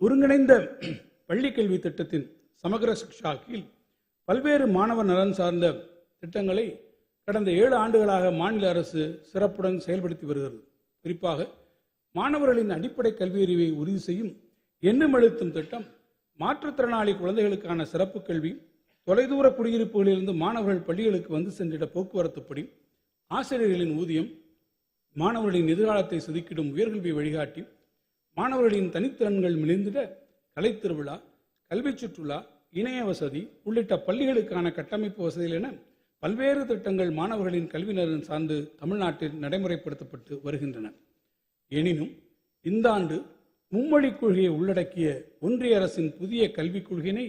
ஒருங்கிணைந்த பள்ளிக்கல்வி திட்டத்தின் சமகர சிக்ஷா கீழ் பல்வேறு மாணவர் நலன் சார்ந்த திட்டங்களை கடந்த ஏழு ஆண்டுகளாக மாநில அரசு சிறப்புடன் செயல்படுத்தி வருகிறது. குறிப்பாக மாணவர்களின் அடிப்படை கல்வியறிவை உறுதி செய்யும் எண்ணம் எழுத்தும் திட்டம் மாற்றுத்திறனாளி குழந்தைகளுக்கான சிறப்பு கல்வி தொலைதூர குடியிருப்புகளிலிருந்து மாணவர்கள் பள்ளிகளுக்கு வந்து சென்றிட போக்குவரத்துப்படி ஆசிரியர்களின் ஊதியம் மாணவர்களின் எதிர்காலத்தை செதுக்கிடும் உயர்கல்வி வழிகாட்டி மாணவர்களின் தனித்திறன்கள் மிளிர்ந்திட கலைத்திருவிழா திருவிழா சுற்றுலா இணைய வசதி உள்ளிட்ட பள்ளிகளுக்கான கட்டமைப்பு வசதிகள் என பல்வேறு திட்டங்கள் மாணவர்களின் கல்வி நலன் சார்ந்து தமிழ்நாட்டில் நடைமுறைப்படுத்தப்பட்டு வருகின்றன. எனினும் இந்த ஆண்டு மும்மொழிக் கொள்கையை உள்ளடக்கிய ஒன்றிய அரசின் புதிய கல்விக் கொள்கையினை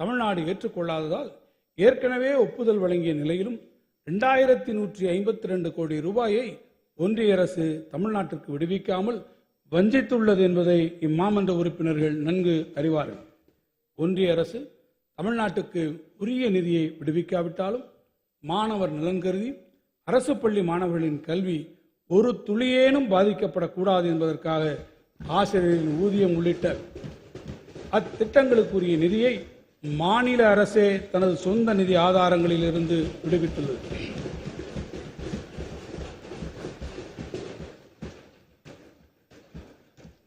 தமிழ்நாடு ஏற்றுக்கொள்ளாததால் ஏற்கனவே ஒப்புதல் வழங்கிய நிலையிலும் இரண்டாயிரத்தி நூற்றி ஐம்பத்தி ரெண்டு கோடி ரூபாயை ஒன்றிய அரசு தமிழ்நாட்டிற்கு விடுவிக்காமல் வஞ்சித்துள்ளது என்பதை இம்மாமன்ற உறுப்பினர்கள் நன்கு அறிவார்கள். ஒன்றிய அரசு தமிழ்நாட்டுக்கு உரிய நிதியை விடுவிக்காவிட்டாலும் மாணவர் நலன் கருதி அரசு பள்ளி மாணவர்களின் கல்வி ஒரு துளியேனும் பாதிக்கப்படக்கூடாது என்பதற்காக ஆசிரியரின் ஊதியம் உள்ளிட்ட அத்திட்டங்களுக்குரிய நிதியை மாநில அரசே தனது சொந்த நிதி ஆதாரங்களில் இருந்து விடுவித்துள்ளது.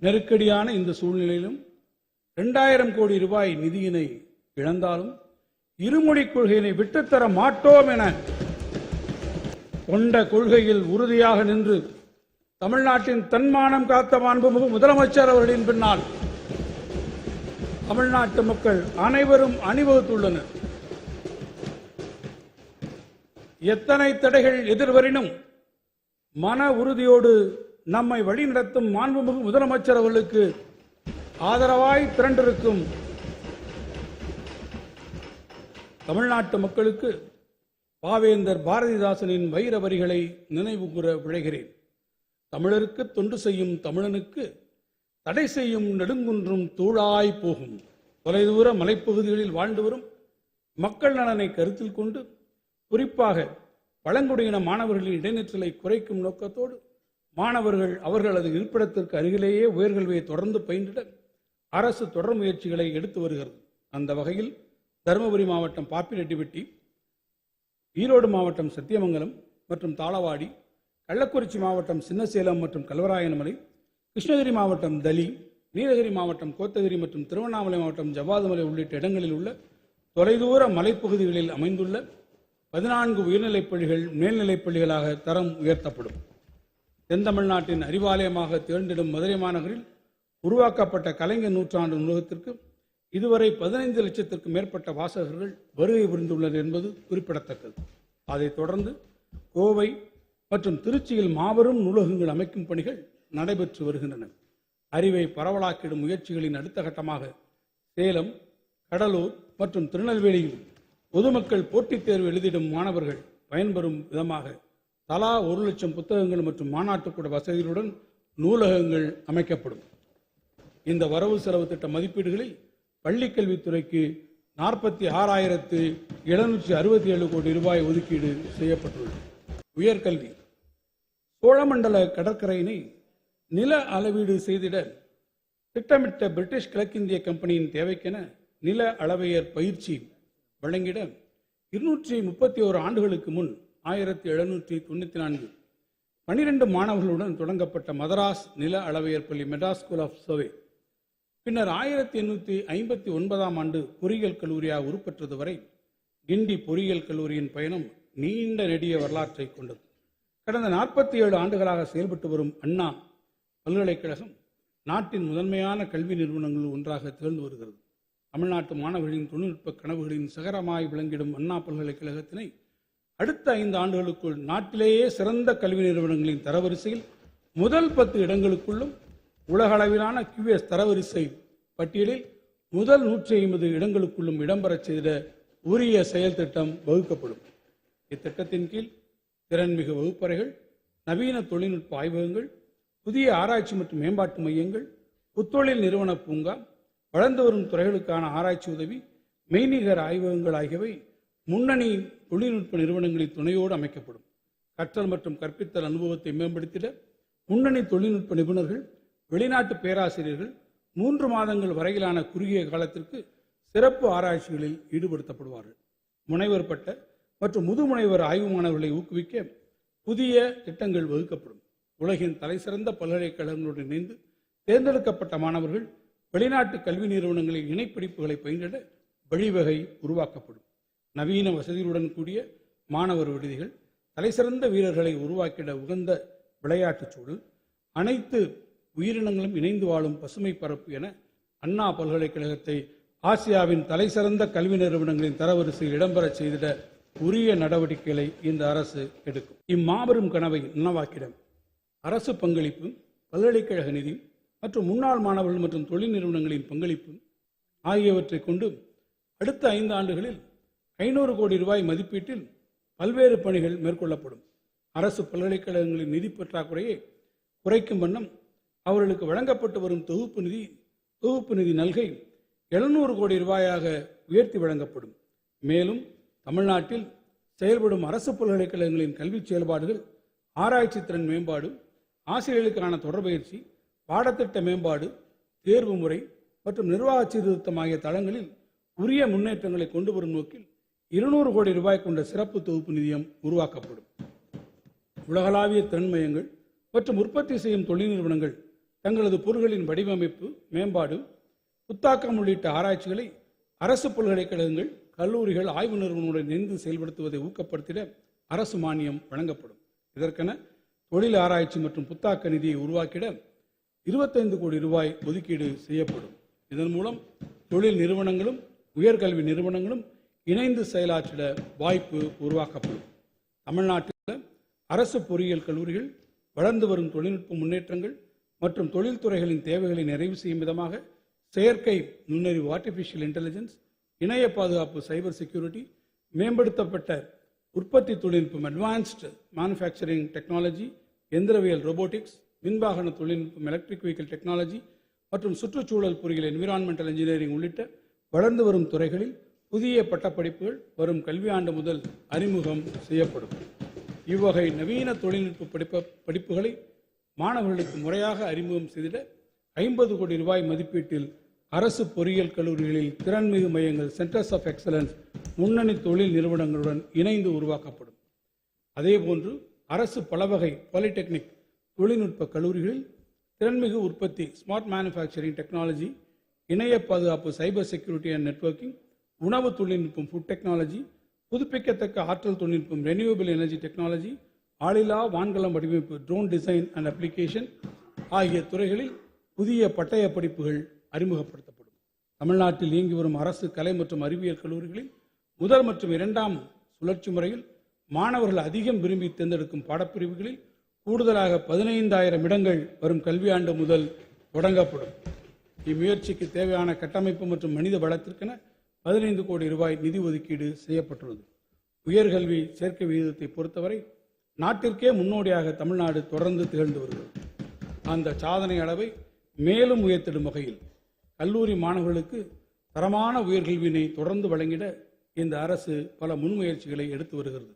நெருக்கடியான இந்த சூழ்நிலையிலும் இரண்டாயிரம் கோடி ரூபாய் நிதியினை இழந்தாலும் இருமொழி கொள்கையினை விட்டுத்தர மாட்டோம் என கொண்ட கொள்கையில் உறுதியாக நின்று தமிழ்நாட்டின் தன்மானம் காத்த மாண்புமிகு முதலமைச்சர் அவர்களின் பின்னால் தமிழ்நாட்டு மக்கள் அனைவரும் அணிவகுத்துள்ளனர். எத்தனை தடைகள் எதிர்வரினும் மன உறுதியோடு நம்மை வழிநடத்தும் மாண்புமிகு முதலமைச்சர் அவர்களுக்கு ஆதரவாய் திரண்டிருக்கும் தமிழ்நாட்டு மக்களுக்கு பாவேந்தர் பாரதிதாசனின் வைர வரிகளை நினைவு கூற விழைகிறேன். தமிழருக்கு தொண்டு செய்யும் தமிழனுக்கு தடை செய்யும் நெடுங்குன்றும் தூளாய் போகும். தொலைதூர மலைப்பகுதிகளில் வாழ்ந்து வரும் மக்கள் நலனை கருத்தில் கொண்டு குறிப்பாக பழங்குடியின மாணவர்களின் இடைநிற்றலை குறைக்கும் நோக்கத்தோடு மாணவர்கள் அவர்களது இருப்பிடத்திற்கு அருகிலேயே உயர்கல்வியை தொடர்ந்து பயின்றிட அரசு தொடர் முயற்சிகளை எடுத்து வருகிறது. அந்த வகையில் தருமபுரி மாவட்டம் பாப்பிரெட்டிப்பட்டி ஈரோடு மாவட்டம் சத்தியமங்கலம் மற்றும் தாளவாடி கள்ளக்குறிச்சி மாவட்டம் சின்னசேலம் மற்றும் கல்வராயனமலை கிருஷ்ணகிரி மாவட்டம் தலி நீலகிரி மாவட்டம் கோத்தகிரி மற்றும் திருவண்ணாமலை மாவட்டம் ஜவ்வாதுமலை உள்ளிட்ட இடங்களில் உள்ள தொலைதூர மலைப்பகுதிகளில் அமைந்துள்ள பதினான்கு உயர்நிலைப் பள்ளிகள் மேல்நிலைப் பள்ளிகளாக தரம் உயர்த்தப்படும். தென் தமிழ்நாட்டின் அறிவாலயமாக திகழ்ந்திடும் மதுரை மாநகரில் உருவாக்கப்பட்ட கலைஞர் நூற்றாண்டு நூலகத்திற்கு இதுவரை பதினைந்து லட்சத்திற்கும் மேற்பட்ட வாசகர்கள் வருகை புரிந்துள்ளனர் என்பது குறிப்பிடத்தக்கது. அதைத் தொடர்ந்து கோவை மற்றும் திருச்சியில் மாபெரும் நூலகங்கள் அமைக்கும் பணிகள் நடைபெற்று வருகின்றன. அறிவை பரவலாக்கிடும் முயற்சிகளின் அடுத்த கட்டமாக சேலம் கடலூர் மற்றும் திருநெல்வேலியில் பொதுமக்கள் போட்டித் தேர்வு எழுதிடும் மாணவர்கள் பயன்பெறும் விதமாக தலா ஒரு லட்சம் புத்தகங்கள் மற்றும் மாநாட்டுக்கூட வசதிகளுடன் நூலகங்கள் அமைக்கப்படும். இந்த வரவு செலவு திட்ட மதிப்பீடுகளில் பள்ளிக்கல்வித்துறைக்கு நாற்பத்தி ஆறாயிரத்து எழுநூற்றி அறுபத்தி ஏழு கோடி ரூபாய் ஒதுக்கீடு செய்யப்பட்டுள்ளது. உயர்கல்வி. சோழமண்டல கடற்கரையினை நில அளவீடு செய்திட திட்டமிட்ட பிரிட்டிஷ் கிழக்கிந்திய கம்பெனியின் தேவைக்கென நில அளவையர் பயிற்சி வழங்கிட இருநூற்றி முப்பத்தி ஓரு ஆண்டுகளுக்கு முன் ஆயிரத்தி எழுநூற்றி தொண்ணூற்றி நான்கு. பனிரெண்டு மாணவர்களுடன் தொடங்கப்பட்ட மதராஸ் நில அளவையர் பள்ளி மெட்ராஸ் ஸ்கூல் ஆஃப் சர்வே. பின்னர் ஆயிரத்தி எண்ணூற்றி ஐம்பத்தி ஒன்பதாம் ஆண்டு பொறியியல் கல்லூரியாக உருப்பெற்றது வரை கிண்டி பொறியியல் கல்லூரியின் பயணம் நீண்ட நெடிய வரலாற்றை கொண்டது. கடந்த நாற்பத்தி ஏழு ஆண்டுகளாக செயல்பட்டு வரும் அண்ணா பல்கலைக்கழகம் நாட்டின் முதன்மையான கல்வி நிறுவனங்களில் ஒன்றாக திகழ்ந்து வருகிறது. தமிழ்நாட்டு மாணவர்களின் தொழில்நுட்ப கனவுகளின் சகரமாய் விளங்கிடும் அண்ணா பல்கலைக்கழகத்தினை அடுத்த ஐந்து ஆண்டுகளுக்குள் நாட்டிலேயே சிறந்த கல்வி நிறுவனங்களின் தரவரிசையில் முதல் பத்து இடங்களுக்குள்ளும் உலகளவிலான கியூஎஸ் தரவரிசை பட்டியலில் முதல் நூற்றி ஐம்பது இடங்களுக்குள்ளும் இடம்பெறச் செய்த உரிய செயல் திட்டம் வகுக்கப்படும். இத்திட்டத்தின் கீழ் திறன்மிகு வகுப்பறைகள் நவீன தொழில்நுட்ப ஆய்வகங்கள் புதிய ஆராய்ச்சி மற்றும் மேம்பாட்டு மையங்கள் புத்தொழில் நிறுவன பூங்கா வளர்ந்து வரும் துறைகளுக்கான ஆராய்ச்சி உதவி மெய்நிகர் ஆய்வகங்கள் ஆகியவை முன்னணி தொழில்நுட்ப நிறுவனங்களின் துணையோடு அமைக்கப்படும். கற்றல் மற்றும் கற்பித்தல் அனுபவத்தை மேம்படுத்திட முன்னணி தொழில்நுட்ப நிபுணர்கள் வெளிநாட்டு பேராசிரியர்கள் மூன்று மாதங்கள் வரையிலான குறுகிய காலத்திற்கு சிறப்பு ஆராய்ச்சிகளில் ஈடுபடுத்தப்படுவார்கள். முனைவர் பட்ட மற்றும் முதுமுனைவர் ஆய்வு மாணவர்களை ஊக்குவிக்க புதிய திட்டங்கள் வகுக்கப்படும். உலகின் தலைசிறந்த பல்கலைக்கழகங்களுடன் இணைந்து தேர்ந்தெடுக்கப்பட்ட மாணவர்கள் வெளிநாட்டு கல்வி நிறுவனங்களின் இணைப்படிப்புகளை பயின்றிட வழிவகை உருவாக்கப்படும். நவீன வசதிகளுடன் கூடிய மாணவர் விடுதிகள் தலைசிறந்த வீரர்களை உருவாக்கிட உகந்த விளையாட்டுச் சூழல் அனைத்து உயிரினங்களும் இணைந்து வாழும் பசுமை பரப்பு என அண்ணா பல்கலைக்கழகத்தை ஆசியாவின் தலைசிறந்த கல்வி நிறுவனங்களின் தரவரிசையில் இடம்பெறச் செய்திட உரிய நடவடிக்கைகளை இந்த அரசு எடுக்கும். இம்மாபெரும் கனவை நனவாக்கிட அரசு பங்களிப்பு பல்கலைக்கழக நிதி மற்றும் முன்னாள் மாணவர்கள் மற்றும் தொழில் நிறுவனங்களின் பங்களிப்பு ஆகியவற்றை கொண்டு அடுத்த ஐந்து ஆண்டுகளில் ஐநூறு கோடி ரூபாய் மதிப்பீட்டில் பல்வேறு பணிகள் மேற்கொள்ளப்படும். அரசு பல்கலைக்கழகங்களின் நிதி பற்றாக்குறையை குறைக்கும் வண்ணம் அவர்களுக்கு வழங்கப்பட்டு வரும் தொகுப்பு நிதி தொகுப்பு நிதி நல்கை எழுநூறு கோடி ரூபாயாக உயர்த்தி வழங்கப்படும். மேலும் தமிழ்நாட்டில் செயல்படும் அரசு பல்கலைக்கழகங்களின் கல்வி செயல்பாடுகள் ஆராய்ச்சி திறன் மேம்பாடு ஆசிரியர்களுக்கான தொடர்பயிற்சி பாடத்திட்ட மேம்பாடு தேர்வு முறை மற்றும் நிர்வாக சீர்திருத்தம் ஆகிய தளங்களில் உரிய முன்னேற்றங்களை கொண்டு வரும் நோக்கில் இருநூறு கோடி ரூபாய் கொண்ட சிறப்பு தொகுப்பு நிதியம் உருவாக்கப்படும். உலகளாவிய திறன்மயங்கள் மற்றும் உற்பத்தி செய்யும் தொழில் நிறுவனங்கள் தங்களது பொருட்களின் வடிவமைப்பு மேம்பாடு புத்தாக்கம் உள்ளிட்ட ஆராய்ச்சிகளை அரசு பல்கலைக்கழகங்கள் கல்லூரிகள் ஆய்வு நிறுவனங்களுடன் இணைந்து செயல்படுத்துவதை ஊக்கப்படுத்திட அரசு மானியம் வழங்கப்படும். இதற்கென தொழில் ஆராய்ச்சி மற்றும் புத்தாக்க நிதியை உருவாக்கிட இருபத்தைந்து கோடி ரூபாய் ஒதுக்கீடு செய்யப்படும். இதன் மூலம் தொழில் நிறுவனங்களும் உயர்கல்வி நிறுவனங்களும் இணைந்து செயலாற்றிட வாய்ப்பு உருவாக்கப்படும். தமிழ்நாட்டில் அரசு பொறியியல் கல்லூரிகள் வளர்ந்து வரும் தொழில்நுட்ப முன்னேற்றங்கள் மற்றும் தொழில்துறைகளின் தேவைகளை நிறைவு செய்யும் விதமாக செயற்கை நுண்ணறிவு ஆர்டிஃபிஷியல் இன்டெலிஜென்ஸ் இணைய பாதுகாப்பு சைபர் செக்யூரிட்டி மேம்படுத்தப்பட்ட உற்பத்தி தொழில்நுட்பம் அட்வான்ஸ்டு மேனுஃபேக்சரிங் டெக்னாலஜி எந்திரவியல் ரோபோட்டிக்ஸ் மின்வாகன தொழில்நுட்பம் எலக்ட்ரிக் வெஹிக்கிள் டெக்னாலஜி மற்றும் சுற்றுச்சூழல் பொறியியல் என்விரான்மெண்டல் இன்ஜினியரிங் உள்ளிட்ட வளர்ந்து வரும் துறைகளில் புதிய பட்டப்படிப்புகள் வரும் கல்வியாண்டு முதல் அறிமுகம் செய்யப்படும். இவ்வகை நவீன தொழில்நுட்ப படிப்ப படிப்புகளை மாணவர்களுக்கு முறையாக அறிமுகம் செய்திட ஐம்பது கோடி ரூபாய் மதிப்பீட்டில் அரசு பொறியியல் கல்லூரிகளில் திறன்மிகு மையங்கள் சென்டர்ஸ் ஆஃப் எக்ஸலன்ஸ் முன்னணி தொழில் நிறுவனங்களுடன் இணைந்து உருவாக்கப்படும். அதேபோன்று அரசு பலவகை பாலிடெக்னிக் தொழில்நுட்ப கல்லூரிகளில் திறன்மிகு உற்பத்தி ஸ்மார்ட் மேனுஃபேக்சரிங் டெக்னாலஜி இணைய பாதுகாப்பு சைபர் செக்யூரிட்டி அண்ட் நெட்வொர்க்கிங் உணவு தொழில்நுட்பம் ஃபுட் டெக்னாலஜி புதுப்பிக்கத்தக்க ஆற்றல் தொழில்நுட்பம் ரெனியூவபிள் எனர்ஜி டெக்னாலஜி ஆளில்லா வான்கலம் வடிவமைப்பு ட்ரோன் டிசைன் அண்ட் அப்ளிகேஷன் ஆகிய துறைகளில் புதிய பட்டய படிப்புகள் அறிமுகப்படுத்தப்படும். தமிழ்நாட்டில் இயங்கி வரும் அரசு கலை மற்றும் அறிவியல் கல்லூரிகளில் முதல் மற்றும் இரண்டாம் சுழற்சி முறையில் மாணவர்கள் அதிகம் விரும்பி தேர்ந்தெடுக்கும் பாடப்பிரிவுகளில் கூடுதலாக பதினைந்தாயிரம் இடங்கள் வரும் கல்வியாண்டு முதல் தொடங்கப்படும். இம்முயற்சிக்கு தேவையான கட்டமைப்பு மற்றும் மனித வளத்திற்கென பதினைந்து கோடி ரூபாய் நிதி ஒதுக்கீடு செய்யப்பட்டுள்ளது. உயர்கல்வி சேர்க்கை விகிதத்தை பொறுத்தவரை நாட்டிற்கே முன்னோடியாக தமிழ்நாடு தொடர்ந்து திகழ்ந்து வருகிறது. அந்த சாதனை அளவை மேலும் உயர்த்திடும் வகையில் கல்லூரி மாணவர்களுக்கு தரமான உயர்கல்வியினை தொடர்ந்து வழங்கிட இந்த அரசு பல முன்முயற்சிகளை எடுத்து வருகிறது.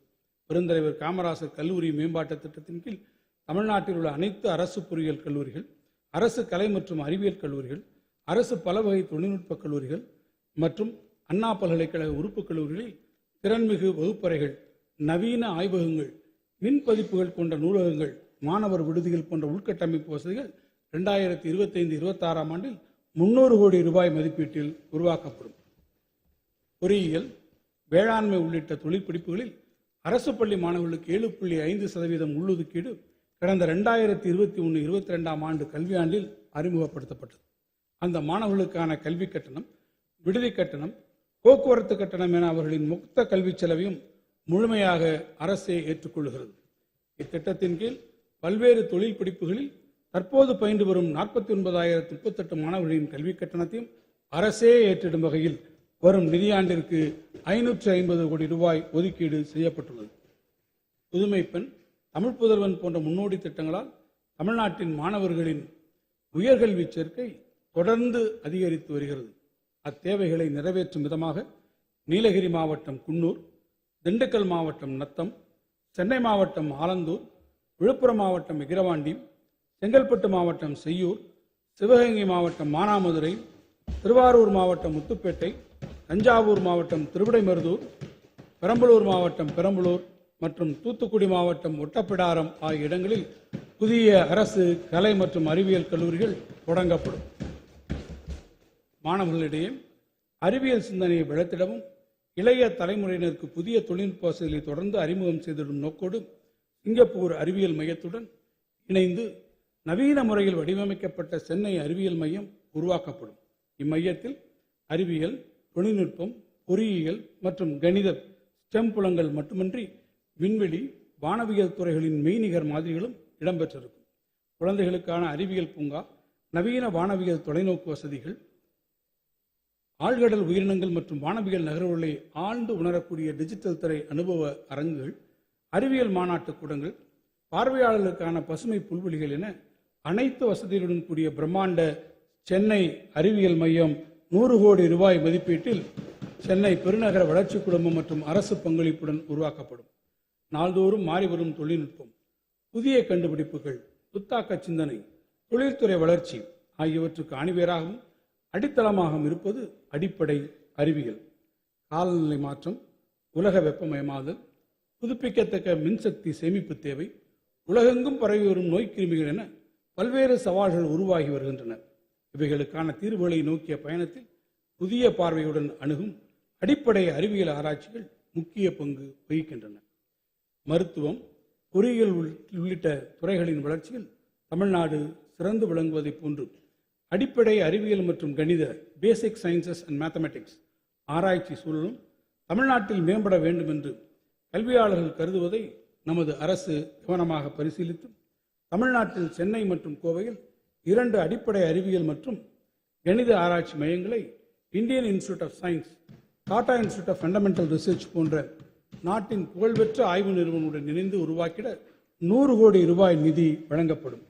பெருந்தலைவர் காமராசர் கல்லூரி மேம்பாட்டு திட்டத்தின் கீழ் தமிழ்நாட்டில் உள்ள அனைத்து அரசு பொறியியல் கல்லூரிகள் அரசு கலை மற்றும் அறிவியல் கல்லூரிகள் அரசு பல வகை தொழில்நுட்ப கல்லூரிகள் மற்றும் அண்ணா பல்கலைக்கழக உறுப்பு கல்லூரிகளில் திறன்மிகு வகுப்பறைகள் நவீன ஆய்வகங்கள் மின்பதிப்புகள் கொண்ட நூலகங்கள் மாணவர் விடுதிகள் போன்ற உள்கட்டமைப்பு வசதிகள் ரெண்டாயிரத்தி இருபத்தைந்து இருபத்தாறாம் ஆண்டில் முன்னூறு கோடி ரூபாய் மதிப்பீட்டில் உருவாக்கப்படும். பொறியியல் வேளாண்மை உள்ளிட்ட தொழிற்படிப்புகளில் அரசு பள்ளி மாணவர்களுக்கு ஏழு புள்ளி ஐந்து சதவீதம் உள்ளொதுக்கீடு கடந்த ரெண்டாயிரத்தி இருபத்தி ஒன்று இருபத்தி ரெண்டாம் ஆண்டு கல்வியாண்டில் அறிமுகப்படுத்தப்பட்டது. அந்த மாணவர்களுக்கான கல்வி கட்டணம் விடுதி கட்டணம் போக்குவரத்து கட்டணம் என அவர்களின் மொத்த கல்வி செலவையும் முழுமையாக அரசே ஏற்றுக்கொள்கிறது. இத்திட்டத்தின் கீழ் பல்வேறு தொழில் படிப்புகளில் தற்போது பயின்று வரும் நாற்பத்தி ஒன்பதாயிரத்து முப்பத்தெட்டு மாணவர்களின் கல்வி கட்டணத்தையும் அரசே ஏற்றிடும் வகையில் வரும் நிதியாண்டிற்கு ஐநூற்று ஐம்பது கோடி ரூபாய் ஒதுக்கீடு செய்யப்பட்டுள்ளது. புதுமை பெண் தமிழ் புதல்வன் போன்ற முன்னோடி திட்டங்களால் தமிழ்நாட்டின் மாணவர்களின் உயர்கல்வி சேர்க்கை தொடர்ந்து அதிகரித்து வருகிறது. அத்தேவைகளை நிறைவேற்றும் விதமாக நீலகிரி மாவட்டம் குன்னூர் திண்டுக்கல் மாவட்டம் நத்தம் சென்னை மாவட்டம் ஆலந்தூர் விழுப்புரம் மாவட்டம் விக்கிரவாண்டி செங்கல்பட்டு மாவட்டம் செய்யூர் சிவகங்கை மாவட்டம் மானாமதுரை திருவாரூர் மாவட்டம் முத்துப்பேட்டை தஞ்சாவூர் மாவட்டம் திருவிடைமருதூர் பெரம்பலூர் மாவட்டம் பெரம்பலூர் மற்றும் தூத்துக்குடி மாவட்டம் ஒட்டப்பிடாரம் ஆகிய இடங்களில் புதிய அரசு கலை மற்றும் அறிவியல் கல்லூரிகள் தொடங்கப்படும். மாணவர்களிடையே அறிவியல் சிந்தனையை வளர்த்திடவும் இளைய தலைமுறையினருக்கு புதிய தொழில்நுட்ப வசதிகளை தொடர்ந்து அறிமுகம் செய்திடும் நோக்கோடு சிங்கப்பூர் அறிவியல் மையத்துடன் இணைந்து நவீன முறையில் வடிவமைக்கப்பட்ட சென்னை அறிவியல் மையம் உருவாக்கப்படும். இம்மையத்தில் அறிவியல் தொழில்நுட்பம் பொறியியல் மற்றும் கணித ஸ்டெம் புலங்கள் மட்டுமின்றி விண்வெளி வானவியல் துறைகளின் மெய்நிகர் மாதிரிகளும் இடம்பெற்றிருக்கும். குழந்தைகளுக்கான அறிவியல் பூங்கா நவீன வானவியல் தொலைநோக்கு வசதிகள் ஆழ்கடல் உயிரினங்கள் மற்றும் வானவியல் நகர்வுகளை ஆழ்ந்து உணரக்கூடிய டிஜிட்டல் திரை அனுபவ அரங்குகள் அறிவியல் மாநாட்டு கூடங்கள் பார்வையாளர்களுக்கான பசுமை புல்வெளிகள் என அனைத்து வசதிகளுடன் கூடிய பிரம்மாண்ட சென்னை அறிவியல் மையம் நூறு கோடி ரூபாய் மதிப்பீட்டில் சென்னை பெருநகர வளர்ச்சி குழுமம் மற்றும் அரசு பங்களிப்புடன் உருவாக்கப்படும். நாள்தோறும் மாறிவரும் தொழில்நுட்பம் புதிய கண்டுபிடிப்புகள் புத்தாக்க சிந்தனை தொழில்துறை வளர்ச்சி ஆகியவற்றுக்கு அணிவேராகவும் அடித்தளமாகவும் இருப்பது அடிப்படை அறிவியல் காலநிலை மாற்றம் உலக வெப்பமயமாதல் புதுப்பிக்கத்தக்க மின்சக்தி சேமிப்பு தேவை உலகெங்கும் பரவி வரும் நோய்க்கிருமிகள் என பல்வேறு சவால்கள் உருவாகி வருகின்றன. இவைகளுக்கான தீர்வுகளை நோக்கிய பயணத்தில் புதிய பார்வையுடன் அணுகும் அடிப்படை அறிவியல் ஆராய்ச்சிகள் முக்கிய பங்கு வகிக்கின்றன. மருத்துவம் பொறியியல் உள்- உள்ளிட்ட துறைகளின் வளர்ச்சியில் தமிழ்நாடு சிறந்து விளங்குவதைப் போன்று அடிப்படை அறிவியல் மற்றும் கணித பேசிக் சயின்சஸ் அண்ட் மேத்தமெட்டிக்ஸ் ஆராய்ச்சி சூழலும் தமிழ்நாட்டில் மேம்பட வேண்டும் என்று கல்வியாளர்கள் கருதுவதை நமது அரசு கவனமாக பரிசீலித்து தமிழ்நாட்டில் சென்னை மற்றும் கோவையில் இரண்டு அடிப்படை அறிவியல் மற்றும் கணித ஆராய்ச்சி மையங்களை Indian institute of science Tata institute of fundamental research போன்ற நாட்டின் புகழ்பெற்ற ஆய்வு நிறுவனங்களுடன் இணைந்து உருவாக்கிட நூறு கோடி ரூபாய் நிதி வழங்கப்படும்.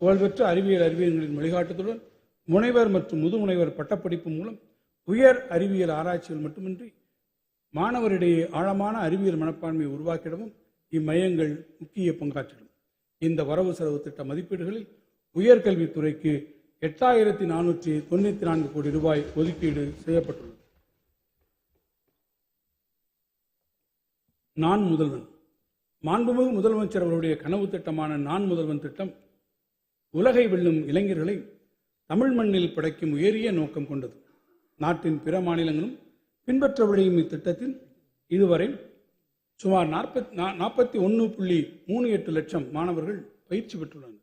புகழ்பெற்ற அறிவியல் அறிவியல்களின் வழிகாட்டுதலுடன் முனைவர் மற்றும் முதுமுனைவர் பட்டப்படிப்பு மூலம் உயர் அறிவியல் ஆராய்ச்சிகள் மட்டுமின்றி மாணவரிடையே ஆழமான அறிவியல் மனப்பான்மையை உருவாக்கிடவும் இம்மையங்கள் முக்கிய பங்காற்றிடும். இந்த வரவு செலவு திட்ட மதிப்பீடுகளில் உயர்கல்வித்துறைக்கு எட்டாயிரத்தி நானூற்றி தொண்ணூற்றி நான்கு கோடி ரூபாய் ஒதுக்கீடு செய்யப்பட்டுள்ளது. நான் முதல்வன். மாண்புமிகு முதலமைச்சர் அவருடைய கனவு திட்டமான நான் முதல்வன் திட்டம் உலகை வெல்லும் இளைஞர்களை தமிழ் மண்ணில் படைக்கும் உயரிய நோக்கம் கொண்டது. நாட்டின் பிற மாநிலங்களும் பின்பற்ற விழையும் இத்திட்டத்தில் இதுவரை சுமார் நாற்பத்தி நாற்பத்தி ஒன்று புள்ளி மூணு எட்டு லட்சம் மாணவர்கள் பயிற்சி பெற்றுள்ளனர்.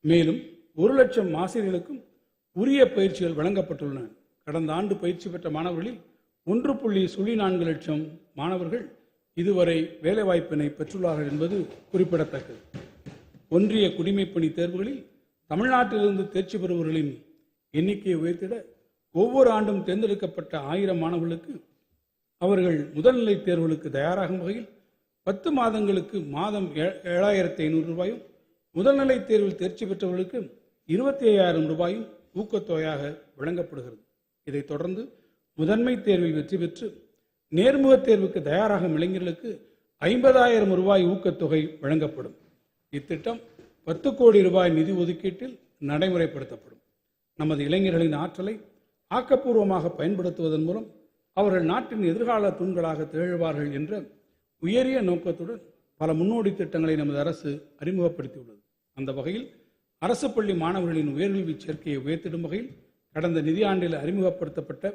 மேலும் ஒரு லட்சம் ஆசிரியர்களுக்கும் உரிய பயிற்சிகள் வழங்கப்பட்டுள்ளன. கடந்த ஆண்டு பயிற்சி பெற்ற மாணவர்களில் ஒன்று புள்ளி சுழி நான்கு லட்சம் மாணவர்கள் இதுவரை வேலைவாய்ப்பினை பெற்றுள்ளார்கள் என்பது குறிப்பிடத்தக்கது. ஒன்றிய குடிமைப்பணி தேர்வுகளில் தமிழ்நாட்டிலிருந்து தேர்ச்சி பெறுபவர்களின் எண்ணிக்கையை உயர்த்திட ஒவ்வொரு ஆண்டும் தேர்ந்தெடுக்கப்பட்ட ஆயிரம் மாணவர்களுக்கு அவர்கள் முதல்நிலை தேர்வுகளுக்கு தயாராகும் வகையில் பத்து மாதங்களுக்கு மாதம் ஏ- ஏழாயிரத்தி ஐநூறு ரூபாயும் முதல்நிலை தேர்வில் தேர்ச்சி பெற்றவர்களுக்கு இருபத்தி ஐயாயிரம் ரூபாயும் ஊக்கத்தொகையாக வழங்கப்படுகிறது. இதைத் தொடர்ந்து முதன்மை தேர்வில் வெற்றி பெற்று நேர்முகத் தேர்வுக்கு தயாராகும் இளைஞர்களுக்கு ஐம்பதாயிரம் ரூபாய் ஊக்கத்தொகை வழங்கப்படும். இத்திட்டம் பத்து கோடி ரூபாய் நிதி ஒதுக்கீட்டில் நடைமுறைப்படுத்தப்படும். நமது இளைஞர்களின் ஆற்றலை ஆக்கப்பூர்வமாக பயன்படுத்துவதன் மூலம் அவர்கள் நாட்டின் எதிர்கால தூண்களாக திகழ்வார்கள் என்ற உயரிய நோக்கத்துடன் பல முன்னோடி திட்டங்களை நமது அரசு அறிமுகப்படுத்தியுள்ளது. அந்த வகையில் அரசு பள்ளி மாணவர்களின் உயர்கல்வி சேர்க்கையை உயர்த்திடும் வகையில் கடந்த நிதியாண்டில் அறிமுகப்படுத்தப்பட்ட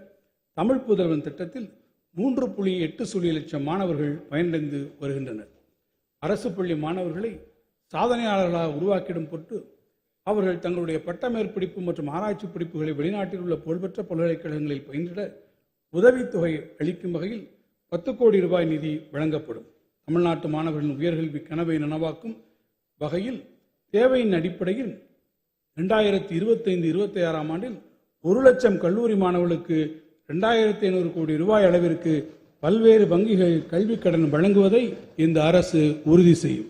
தமிழ் புதல்வன் திட்டத்தில் மூன்று புள்ளி எட்டு சுழி லட்சம் மாணவர்கள் பயனடைந்து வருகின்றனர். அரசு பள்ளி மாணவர்களை சாதனையாளர்களாக உருவாக்கிடும் பொருட்டு அவர்கள் தங்களுடைய பட்ட மேற்படிப்பு மற்றும் ஆராய்ச்சி படிப்புகளை வெளிநாட்டில் உள்ள புகழ்பெற்ற பல்கலைக்கழகங்களில் பயின்றிட உதவித்தொகை அளிக்கும் வகையில் பத்து கோடி ரூபாய் நிதி வழங்கப்படும். தமிழ்நாட்டு மாணவர்களின் உயர்கல்வி கனவை நனவாக்கும் வகையில் தேவையின் அடிப்படையில் ரெண்டாயிரத்தி இருபத்தைந்து இருபத்தி ஆறாம் ஆண்டில் ஒரு லட்சம் கல்லூரி மாணவர்களுக்கு ரெண்டாயிரத்தி ஐநூறு கோடி ரூபாய் அளவிற்கு பல்வேறு வங்கிகள் கல்விக் கடன் வழங்குவதை இந்த அரசு உறுதி செய்யும்.